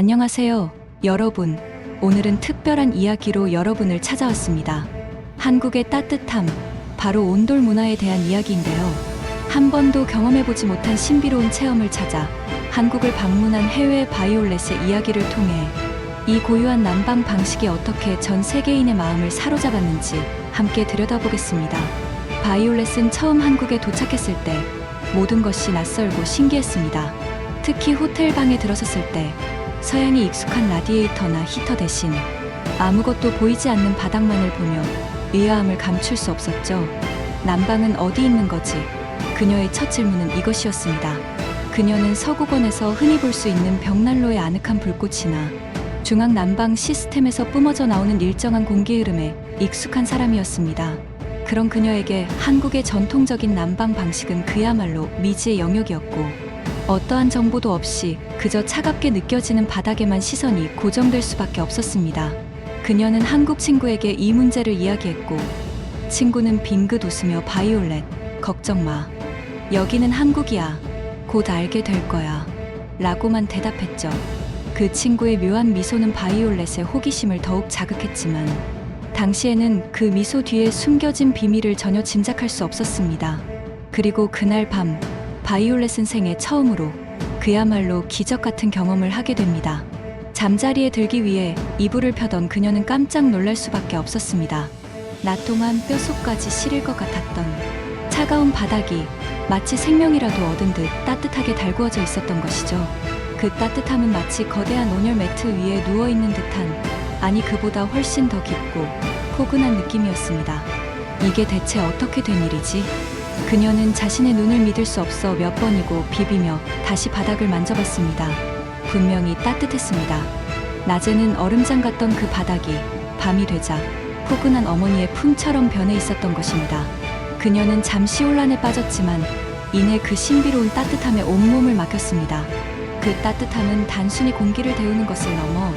안녕하세요, 여러분. 오늘은 특별한 이야기로 여러분을 찾아왔습니다. 한국의 따뜻함, 바로 온돌 문화에 대한 이야기인데요. 한 번도 경험해보지 못한 신비로운 체험을 찾아 한국을 방문한 해외 바이올렛의 이야기를 통해 이 고유한 난방 방식이 어떻게 전 세계인의 마음을 사로잡았는지 함께 들여다보겠습니다. 바이올렛은 처음 한국에 도착했을 때 모든 것이 낯설고 신기했습니다. 특히 호텔 방에 들어섰을 때 서양이 익숙한 라디에이터나 히터 대신 아무것도 보이지 않는 바닥만을 보며 의아함을 감출 수 없었죠. 난방은 어디 있는 거지? 그녀의 첫 질문은 이것이었습니다. 그녀는 서구권에서 흔히 볼 수 있는 벽난로의 아늑한 불꽃이나 중앙 난방 시스템에서 뿜어져 나오는 일정한 공기 흐름에 익숙한 사람이었습니다. 그런 그녀에게 한국의 전통적인 난방 방식은 그야말로 미지의 영역이었고 어떠한 정보도 없이 그저 차갑게 느껴지는 바닥에만 시선이 고정될 수밖에 없었습니다. 그녀는 한국 친구에게 이 문제를 이야기했고 친구는 빙긋 웃으며 바이올렛 걱정 마. 여기는 한국이야. 곧 알게 될 거야. 라고만 대답했죠. 그 친구의 묘한 미소는 바이올렛의 호기심을 더욱 자극했지만 당시에는 그 미소 뒤에 숨겨진 비밀을 전혀 짐작할 수 없었습니다. 그리고 그날 밤 바이올렛은 생애 처음으로 그야말로 기적 같은 경험을 하게 됩니다. 잠자리에 들기 위해 이불을 펴던 그녀는 깜짝 놀랄 수밖에 없었습니다. 낮 동안 뼛속까지 시릴 것 같았던 차가운 바닥이 마치 생명이라도 얻은 듯 따뜻하게 달구어져 있었던 것이죠. 그 따뜻함은 마치 거대한 온열 매트 위에 누워 있는 듯한 아니 그보다 훨씬 더 깊고 포근한 느낌이었습니다. 이게 대체 어떻게 된 일이지? 그녀는 자신의 눈을 믿을 수 없어 몇 번이고 비비며 다시 바닥을 만져봤습니다. 분명히 따뜻했습니다. 낮에는 얼음장 같던 그 바닥이 밤이 되자 포근한 어머니의 품처럼 변해 있었던 것입니다. 그녀는 잠시 혼란에 빠졌지만 이내 그 신비로운 따뜻함에 온몸을 맡겼습니다. 그 따뜻함은 단순히 공기를 데우는 것을 넘어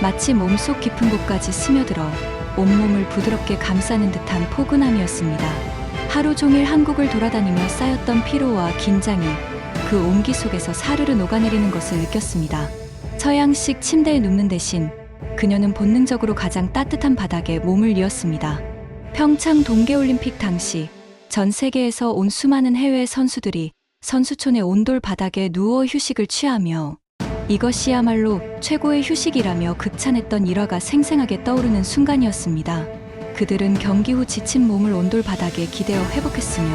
마치 몸속 깊은 곳까지 스며들어 온몸을 부드럽게 감싸는 듯한 포근함이었습니다. 하루 종일 한국을 돌아다니며 쌓였던 피로와 긴장이 그 온기 속에서 사르르 녹아내리는 것을 느꼈습니다. 서양식 침대에 눕는 대신 그녀는 본능적으로 가장 따뜻한 바닥에 몸을 이었습니다. 평창 동계올림픽 당시 전 세계에서 온 수많은 해외 선수들이 선수촌의 온돌 바닥에 누워 휴식을 취하며 이것이야말로 최고의 휴식이라며 극찬했던 일화가 생생하게 떠오르는 순간이었습니다. 그들은 경기 후 지친 몸을 온돌 바닥에 기대어 회복했으며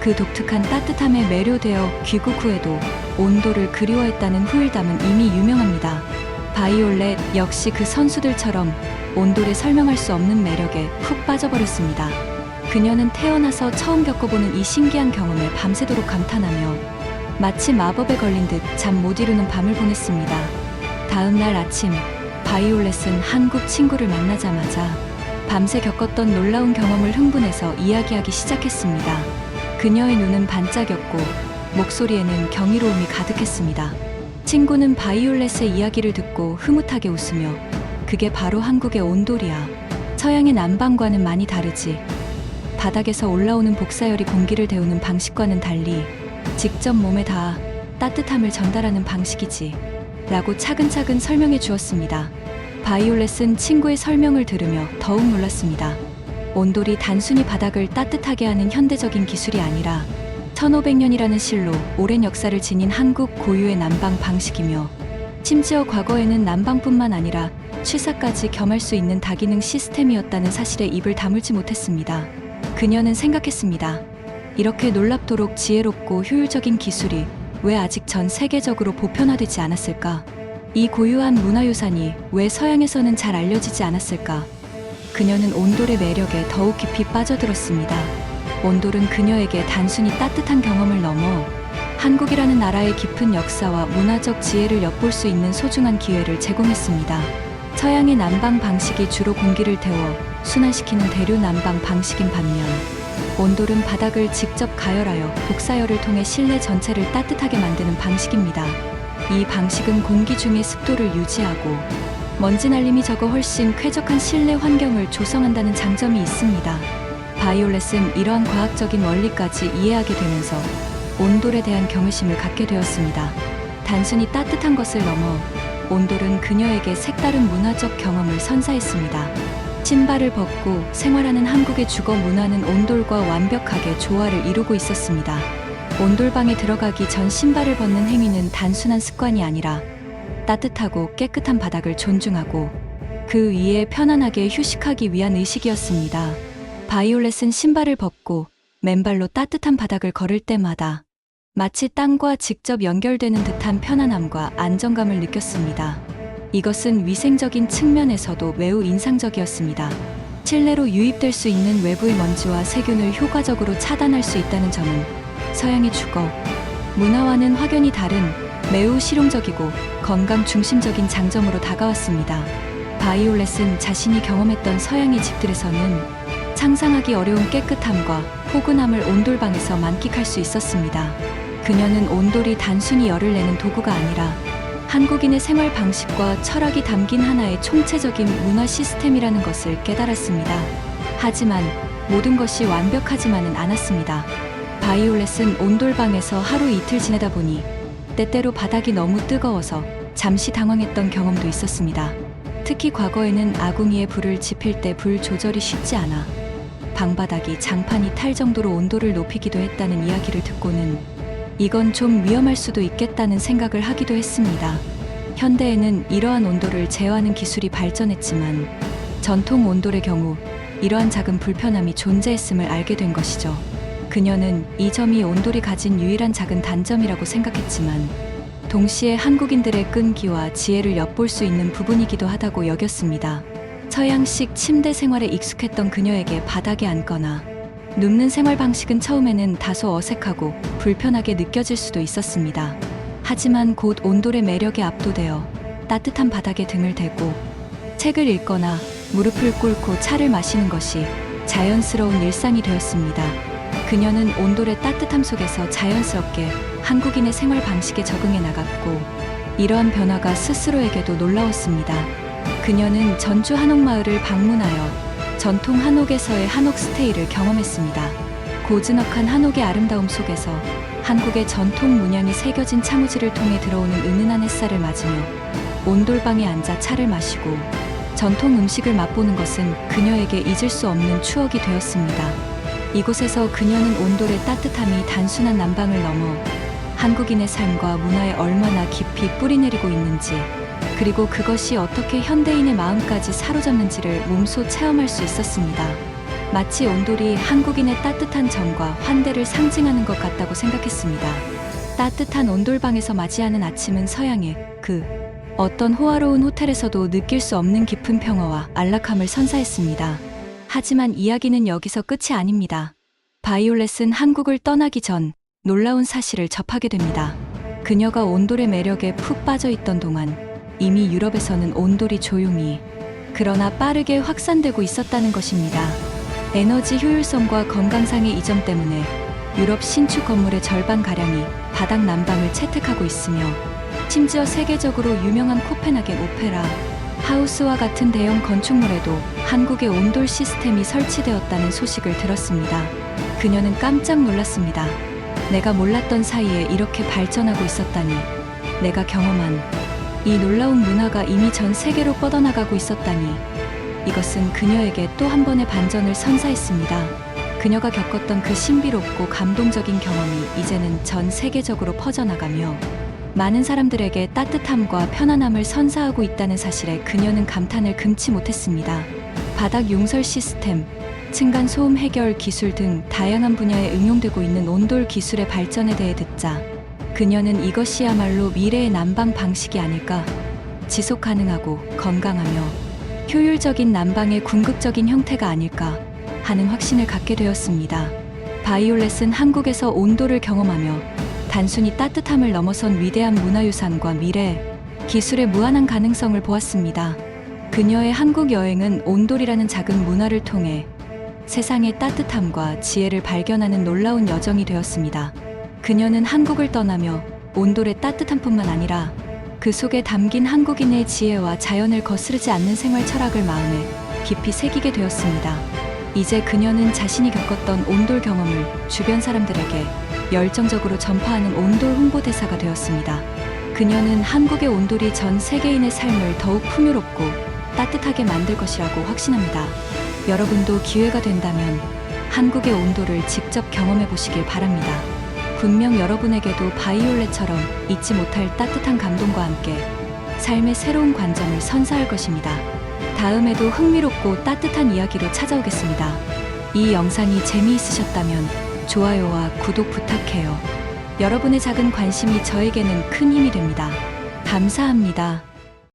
그 독특한 따뜻함에 매료되어 귀국 후에도 온도를 그리워했다는 후일담은 이미 유명합니다. 바이올렛 역시 그 선수들처럼 온돌에 설명할 수 없는 매력에 푹 빠져버렸습니다. 그녀는 태어나서 처음 겪어보는 이 신기한 경험에 밤새도록 감탄하며 마치 마법에 걸린 듯 잠 못 이루는 밤을 보냈습니다. 다음 날 아침 바이올렛은 한국 친구를 만나자마자 밤새 겪었던 놀라운 경험을 흥분해서 이야기하기 시작했습니다. 그녀의 눈은 반짝였고 목소리에는 경이로움이 가득했습니다. 친구는 바이올렛의 이야기를 듣고 흐뭇하게 웃으며 그게 바로 한국의 온돌이야. 서양의 난방과는 많이 다르지. 바닥에서 올라오는 복사열이 공기를 데우는 방식과는 달리 직접 몸에 닿아 따뜻함을 전달하는 방식이지. 라고 차근차근 설명해 주었습니다. 바이올렛은 친구의 설명을 들으며 더욱 놀랐습니다. 온돌이 단순히 바닥을 따뜻하게 하는 현대적인 기술이 아니라 1500년이라는 실로 오랜 역사를 지닌 한국 고유의 난방 방식이며 심지어 과거에는 난방뿐만 아니라 취사까지 겸할 수 있는 다기능 시스템이었다는 사실에 입을 다물지 못했습니다. 그녀는 생각했습니다. 이렇게 놀랍도록 지혜롭고 효율적인 기술이 왜 아직 전 세계적으로 보편화되지 않았을까? 이 고유한 문화유산이 왜 서양에서는 잘 알려지지 않았을까? 그녀는 온돌의 매력에 더욱 깊이 빠져들었습니다. 온돌은 그녀에게 단순히 따뜻한 경험을 넘어 한국이라는 나라의 깊은 역사와 문화적 지혜를 엿볼 수 있는 소중한 기회를 제공했습니다. 서양의 난방 방식이 주로 공기를 데워 순환시키는 대류 난방 방식인 반면 온돌은 바닥을 직접 가열하여 복사열을 통해 실내 전체를 따뜻하게 만드는 방식입니다. 이 방식은 공기 중의 습도를 유지하고 먼지 날림이 적어 훨씬 쾌적한 실내 환경을 조성한다는 장점이 있습니다. 바이올렛은 이러한 과학적인 원리까지 이해하게 되면서 온돌에 대한 경외심을 갖게 되었습니다. 단순히 따뜻한 것을 넘어 온돌은 그녀에게 색다른 문화적 경험을 선사했습니다. 신발을 벗고 생활하는 한국의 주거 문화는 온돌과 완벽하게 조화를 이루고 있었습니다. 온돌방에 들어가기 전 신발을 벗는 행위는 단순한 습관이 아니라 따뜻하고 깨끗한 바닥을 존중하고 그 위에 편안하게 휴식하기 위한 의식이었습니다. 바이올렛은 신발을 벗고 맨발로 따뜻한 바닥을 걸을 때마다 마치 땅과 직접 연결되는 듯한 편안함과 안정감을 느꼈습니다. 이것은 위생적인 측면에서도 매우 인상적이었습니다. 실내로 유입될 수 있는 외부의 먼지와 세균을 효과적으로 차단할 수 있다는 점은 서양의 주거, 문화와는 확연히 다른 매우 실용적이고 건강 중심적인 장점으로 다가왔습니다. 바이올렛은 자신이 경험했던 서양의 집들에서는 상상하기 어려운 깨끗함과 포근함을 온돌방에서 만끽할 수 있었습니다. 그녀는 온돌이 단순히 열을 내는 도구가 아니라 한국인의 생활 방식과 철학이 담긴 하나의 총체적인 문화 시스템이라는 것을 깨달았습니다. 하지만 모든 것이 완벽하지만은 않았습니다. 바이올렛은 온돌방에서 하루 이틀 지내다 보니 때때로 바닥이 너무 뜨거워서 잠시 당황했던 경험도 있었습니다. 특히 과거에는 아궁이에 불을 지필 때 불 조절이 쉽지 않아 방바닥이 장판이 탈 정도로 온도를 높이기도 했다는 이야기를 듣고는 이건 좀 위험할 수도 있겠다는 생각을 하기도 했습니다. 현대에는 이러한 온도를 제어하는 기술이 발전했지만 전통 온돌의 경우 이러한 작은 불편함이 존재했음을 알게 된 것이죠. 그녀는 이 점이 온돌이 가진 유일한 작은 단점이라고 생각했지만 동시에 한국인들의 끈기와 지혜를 엿볼 수 있는 부분이기도 하다고 여겼습니다. 서양식 침대 생활에 익숙했던 그녀에게 바닥에 앉거나 눕는 생활 방식은 처음에는 다소 어색하고 불편하게 느껴질 수도 있었습니다. 하지만 곧 온돌의 매력에 압도되어 따뜻한 바닥에 등을 대고 책을 읽거나 무릎을 꿇고 차를 마시는 것이 자연스러운 일상이 되었습니다. 그녀는 온돌의 따뜻함 속에서 자연스럽게 한국인의 생활 방식에 적응해 나갔고 이러한 변화가 스스로에게도 놀라웠습니다. 그녀는 전주 한옥마을을 방문하여 전통 한옥에서의 한옥 스테이를 경험했습니다. 고즈넉한 한옥의 아름다움 속에서 한국의 전통 문양이 새겨진 차무지를 통해 들어오는 은은한 햇살을 맞으며 온돌방에 앉아 차를 마시고 전통 음식을 맛보는 것은 그녀에게 잊을 수 없는 추억이 되었습니다. 이곳에서 그녀는 온돌의 따뜻함이 단순한 난방을 넘어 한국인의 삶과 문화에 얼마나 깊이 뿌리내리고 있는지 그리고 그것이 어떻게 현대인의 마음까지 사로잡는지를 몸소 체험할 수 있었습니다. 마치 온돌이 한국인의 따뜻한 정과 환대를 상징하는 것 같다고 생각했습니다. 따뜻한 온돌방에서 맞이하는 아침은 서양의 그 어떤 호화로운 호텔에서도 느낄 수 없는 깊은 평화와 안락함을 선사했습니다. 하지만 이야기는 여기서 끝이 아닙니다. 바이올렛은 한국을 떠나기 전 놀라운 사실을 접하게 됩니다. 그녀가 온돌의 매력에 푹 빠져 있던 동안 이미 유럽에서는 온돌이 조용히 그러나 빠르게 확산되고 있었다는 것입니다. 에너지 효율성과 건강상의 이점 때문에 유럽 신축 건물의 절반 가량이 바닥 난방을 채택하고 있으며 심지어 세계적으로 유명한 코펜하겐 오페라 하우스와 같은 대형 건축물에도 한국의 온돌 시스템이 설치되었다는 소식을 들었습니다. 그녀는 깜짝 놀랐습니다. 내가 몰랐던 사이에 이렇게 발전하고 있었다니. 내가 경험한 이 놀라운 문화가 이미 전 세계로 뻗어나가고 있었다니. 이것은 그녀에게 또 한 번의 반전을 선사했습니다. 그녀가 겪었던 그 신비롭고 감동적인 경험이 이제는 전 세계적으로 퍼져나가며 많은 사람들에게 따뜻함과 편안함을 선사하고 있다는 사실에 그녀는 감탄을 금치 못했습니다. 바닥 용설 시스템, 층간 소음 해결 기술 등 다양한 분야에 응용되고 있는 온돌 기술의 발전에 대해 듣자 그녀는 이것이야말로 미래의 난방 방식이 아닐까 지속 가능하고 건강하며 효율적인 난방의 궁극적인 형태가 아닐까 하는 확신을 갖게 되었습니다. 바이올렛은 한국에서 온도를 경험하며 단순히 따뜻함을 넘어선 위대한 문화유산과 미래, 기술의 무한한 가능성을 보았습니다. 그녀의 한국 여행은 온돌이라는 작은 문화를 통해 세상의 따뜻함과 지혜를 발견하는 놀라운 여정이 되었습니다. 그녀는 한국을 떠나며 온돌의 따뜻함뿐만 아니라 그 속에 담긴 한국인의 지혜와 자연을 거스르지 않는 생활 철학을 마음에 깊이 새기게 되었습니다. 이제 그녀는 자신이 겪었던 온돌 경험을 주변 사람들에게 열정적으로 전파하는 온돌 홍보대사가 되었습니다. 그녀는 한국의 온돌이 전 세계인의 삶을 더욱 풍요롭고 따뜻하게 만들 것이라고 확신합니다. 여러분도 기회가 된다면 한국의 온도를 직접 경험해 보시길 바랍니다. 분명 여러분에게도 바이올렛처럼 잊지 못할 따뜻한 감동과 함께 삶의 새로운 관점을 선사할 것입니다. 다음에도 흥미롭고 따뜻한 이야기로 찾아오겠습니다. 이 영상이 재미있으셨다면 좋아요와 구독 부탁해요. 여러분의 작은 관심이 저에게는 큰 힘이 됩니다. 감사합니다.